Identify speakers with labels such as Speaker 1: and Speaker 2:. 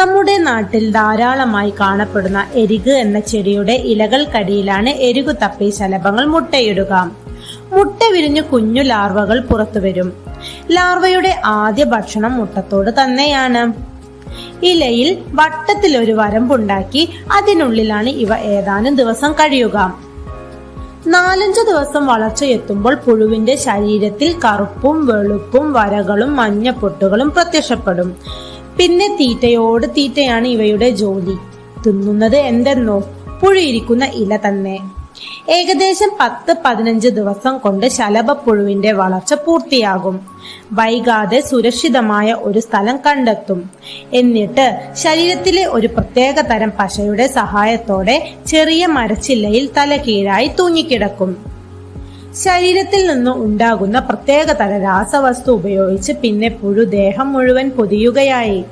Speaker 1: നമ്മുടെ നാട്ടിൽ ധാരാളമായി കാണപ്പെടുന്ന എരിക് എന്ന ചെടിയുടെ ഇലകൾക്കടിയിലാണ് എരികു തപ്പി ശലഭങ്ങൾ മുട്ടയിടുക. മുട്ട വിരിഞ്ഞു കുഞ്ഞു ലാർവകൾ പുറത്തുവരും ലാർവയുടെ ആദ്യ ഭക്ഷണം മുട്ടത്തോട് തന്നെയാണ്. ഇലയിൽ വട്ടത്തിൽ ഒരു വരമ്പുണ്ടാക്കി അതിനുള്ളിലാണ് ഇവ ഏതാനും ദിവസം കഴിയുക. നാലഞ്ചു ദിവസം വളർച്ചയെത്തുമ്പോൾ പുഴുവിന്റെ ശരീരത്തിൽ കറുപ്പും വെളുപ്പും വരകളും മഞ്ഞപ്പൊട്ടുകളും പ്രത്യക്ഷപ്പെടും. പിന്നെ തീറ്റയോട് തീറ്റയാണ് ഇവയുടെ ജോലി. തിന്നുന്നത് എന്തെന്നോ? പുഴുയിരിക്കുന്ന ഇല തന്നെ. ഏകദേശം പത്ത് പതിനഞ്ച് ദിവസം കൊണ്ട് ശലഭപ്പുഴുവിന്റെ വളർച്ച പൂർത്തിയാകും. വൈകാതെ സുരക്ഷിതമായ ഒരു സ്ഥലം കണ്ടെത്തും. എന്നിട്ട് ശരീരത്തിലെ ഒരു പ്രത്യേക തരം പശയുടെ സഹായത്തോടെ ചെറിയ മരച്ചില്ലയിൽ തലകീഴായി തൂങ്ങിക്കിടക്കും. ശരീരത്തിൽ നിന്ന് ഉണ്ടാകുന്ന പ്രത്യേകതര രാസവസ്തു ഉപയോഗിച്ച് പിന്നെ പുഴു ദേഹം മുഴുവൻ പൊതിയുകയായി.